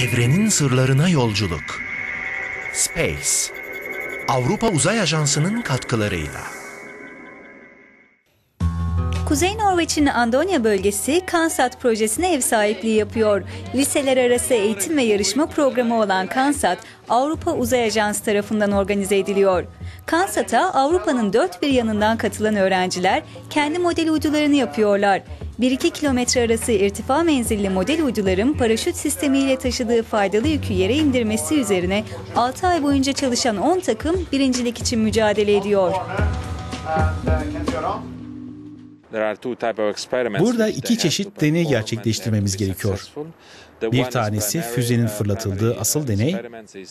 Evrenin sırlarına yolculuk. Space. Avrupa Uzay Ajansı'nın katkılarıyla. Kuzey Norveç'in Andonya bölgesi Kansat projesine ev sahipliği yapıyor. Liseler arası eğitim ve yarışma programı olan Kansat, Avrupa Uzay Ajansı tarafından organize ediliyor. Kansat'a Avrupa'nın dört bir yanından katılan öğrenciler kendi model uydularını yapıyorlar. 1-2 kilometre arası irtifa menzilli model uyduların paraşüt sistemiyle taşıdığı faydalı yükü yere indirmesi üzerine 6 ay boyunca çalışan 10 takım birincilik için mücadele ediyor. Burada iki çeşit deney gerçekleştirmemiz gerekiyor. Bir tanesi füzenin fırlatıldığı asıl deney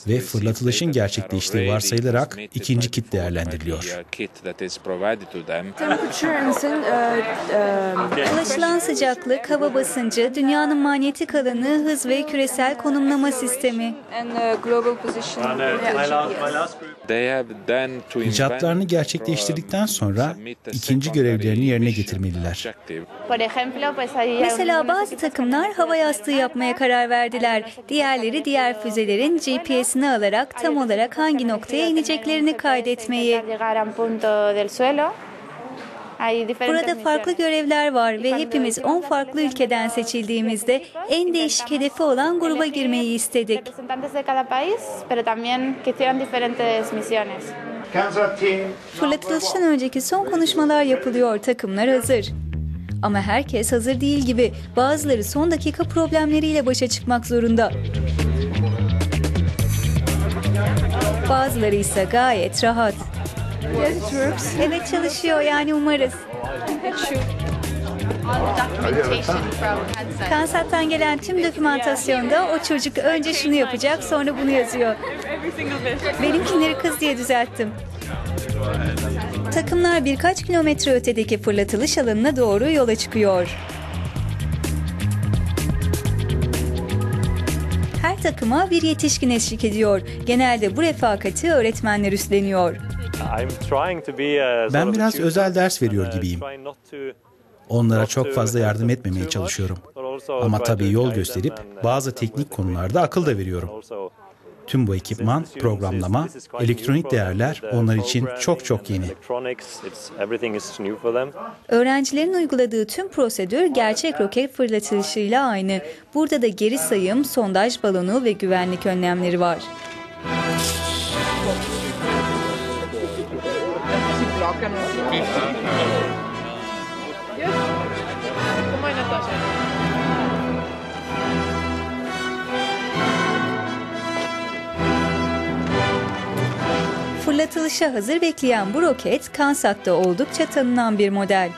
ve fırlatılışın gerçekleştiği varsayılarak ikinci kit değerlendiriliyor. Ulaşılan sıcaklık, hava basıncı, dünyanın manyetik alanı, hız ve küresel konumlama sistemi. İcatlarını gerçekleştirdikten sonra ikinci görevlerini yerine getirmeliler. Mesela bazı takımlar hava yastığı yapmaya karar verdiler. Diğerleri diğer füzelerin GPS'ini alarak tam olarak hangi noktaya ineceklerini kaydetmeyi. Burada farklı görevler var ve hepimiz 10 farklı ülkeden seçildiğimizde en değişik hedefi olan gruba girmeyi istedik. Fırlatılıştan önceki son konuşmalar yapılıyor, takımlar hazır. Ama herkes hazır değil gibi. Bazıları son dakika problemleriyle başa çıkmak zorunda. Bazıları ise gayet rahat. Evet çalışıyor yani umarız. Kansat'tan gelen tüm dokümantasyonda o çocuk önce şunu yapacak sonra bunu yazıyor. Benimkileri kız diye düzelttim. Takımlar birkaç kilometre ötedeki fırlatılış alanına doğru yola çıkıyor. Her takıma bir yetişkin eşlik ediyor. Genelde bu refakati öğretmenler üstleniyor. Ben biraz özel ders veriyor gibiyim. Onlara çok fazla yardım etmemeye çalışıyorum. Ama tabii yol gösterip bazı teknik konularda akıl da veriyorum. Tüm bu ekipman, programlama, elektronik değerler onlar için çok çok yeni. Öğrencilerin uyguladığı tüm prosedür gerçek roket fırlatılışıyla aynı. Burada da geri sayım, sondaj balonu ve güvenlik önlemleri var. Fırlatılışa hazır bekleyen bu roket Kansat'ta oldukça tanınan bir model.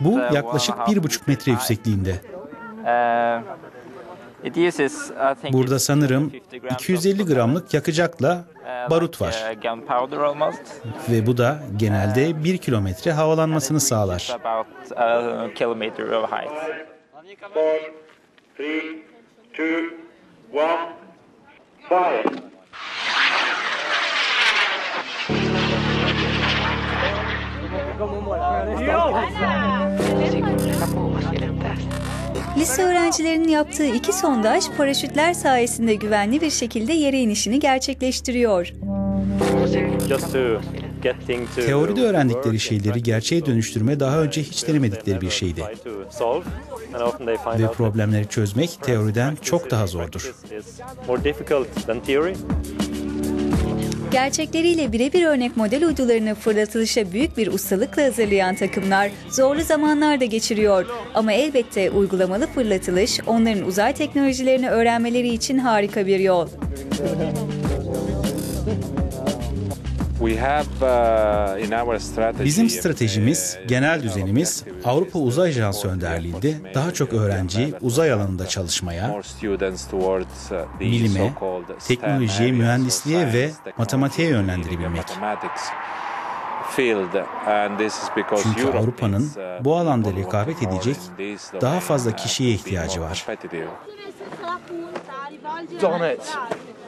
Bu yaklaşık bir buçuk metre yüksekliğinde. Burada sanırım 250 gramlık yakacakla barut var. Ve bu da genelde bir kilometre havalanmasını sağlar. Lise öğrencilerinin yaptığı iki sondaj paraşütler sayesinde güvenli bir şekilde yere inişini gerçekleştiriyor. Teoride öğrendikleri şeyleri gerçeğe dönüştürme daha önce hiç denemedikleri bir şeydi. Ve problemleri çözmek teoriden çok daha zordur. Gerçekleriyle birebir örnek model uydularını fırlatılışa büyük bir ustalıkla hazırlayan takımlar zorlu zamanlar da geçiriyor. Ama elbette uygulamalı fırlatılış onların uzay teknolojilerini öğrenmeleri için harika bir yol. Bizim stratejimiz, genel düzenimiz Avrupa Uzay Ajansı önderliğinde daha çok öğrenciyi uzay alanında çalışmaya, bilime, teknolojiye, mühendisliğe ve matematiğe yönlendirebilmek. Çünkü Avrupa'nın bu alanda rekabet edecek daha fazla kişiye ihtiyacı var. Darn it.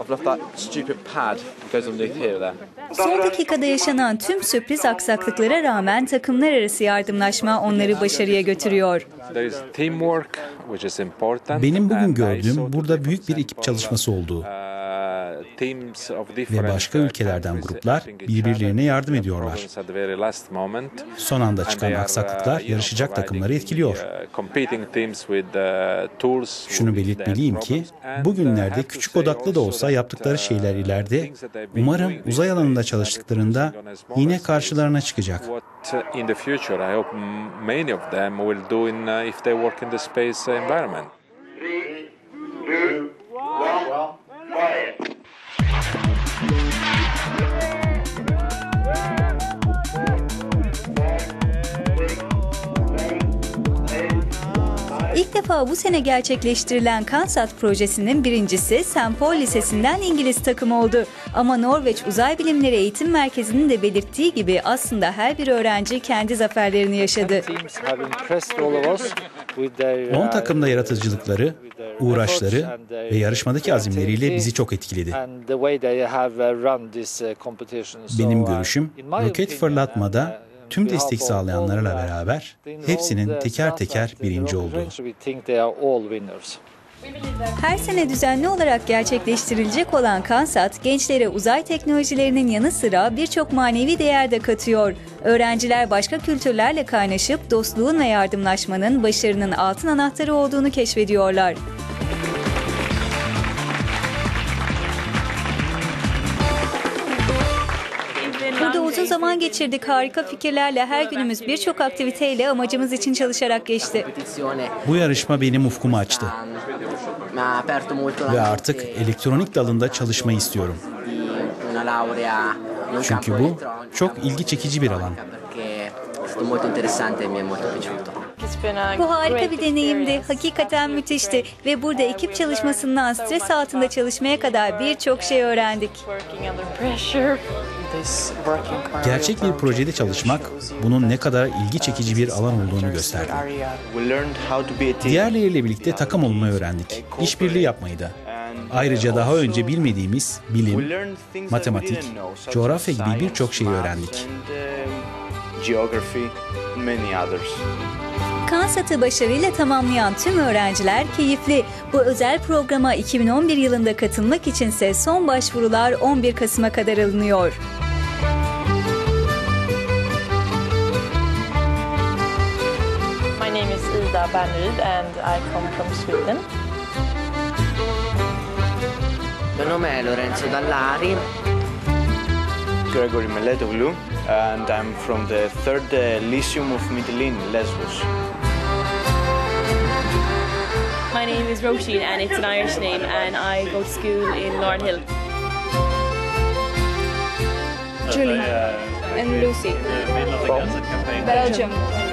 I've left that stupid pad goes underneath here there. Son dakikada yaşanan tüm sürpriz aksaklıklara rağmen takımlar arası yardımlaşma onları başarıya götürüyor. Benim bugün gördüğüm burada büyük bir ekip çalışması olduğu ve başka ülkelerden gruplar birbirlerine yardım ediyorlar. Son anda çıkan aksaklıklar yarışacak takımları etkiliyor. Şunu belirtmeliyim ki bugünlerde küçük odaklı da olsa yaptıkları şeyler ileride umarım uzay alanında çalıştıklarında yine karşılarına çıkacak. in the future. I hope many of them will do in uh, if they work in the space environment. İlk defa bu sene gerçekleştirilen Kansat projesinin birincisi St. Paul Lisesi'nden İngiliz takım oldu. Ama Norveç Uzay Bilimleri Eğitim Merkezi'nin de belirttiği gibi aslında her bir öğrenci kendi zaferlerini yaşadı. 10 takımda yaratıcılıkları, uğraşları ve yarışmadaki azimleriyle bizi çok etkiledi. Benim görüşüm roket fırlatmada tüm destek sağlayanlarla beraber hepsinin teker teker birinci olduğu. Her sene düzenli olarak gerçekleştirilecek olan Kansat, gençlere uzay teknolojilerinin yanı sıra birçok manevi değer de katıyor. Öğrenciler başka kültürlerle kaynaşıp dostluğun ve yardımlaşmanın başarının altın anahtarı olduğunu keşfediyorlar. Uzun zaman geçirdik. Harika fikirlerle her günümüz birçok aktiviteyle amacımız için çalışarak geçti. Bu yarışma benim ufkumu açtı ve artık elektronik dalında çalışmayı istiyorum. Çünkü bu çok ilgi çekici bir alan. Bu harika bir deneyimdi. Hakikaten müthişti. Ve burada ekip çalışmasından stres altında çalışmaya kadar birçok şey öğrendik. Gerçek bir projede çalışmak bunun ne kadar ilgi çekici bir alan olduğunu gösterdi. Diğerleriyle birlikte takım olmayı öğrendik. İşbirliği yapmayı da. Ayrıca daha önce bilmediğimiz bilim, matematik, coğrafya gibi birçok şeyi öğrendik. Kansat'ı başarıyla tamamlayan tüm öğrenciler keyifli. Bu özel programa 2011 yılında katılmak içinse son başvurular 11 Kasım'a kadar alınıyor. Is Ida Berneryd and I come from Sweden. mio nome è Lorenzo Dallari. Gregory Meletoglou and I'm from the third uh, Lyceum of Mytilene, Lesbos. My name is Roisin and it's an Irish name and I go to school in Lauren Julie and Lucy from Belgium.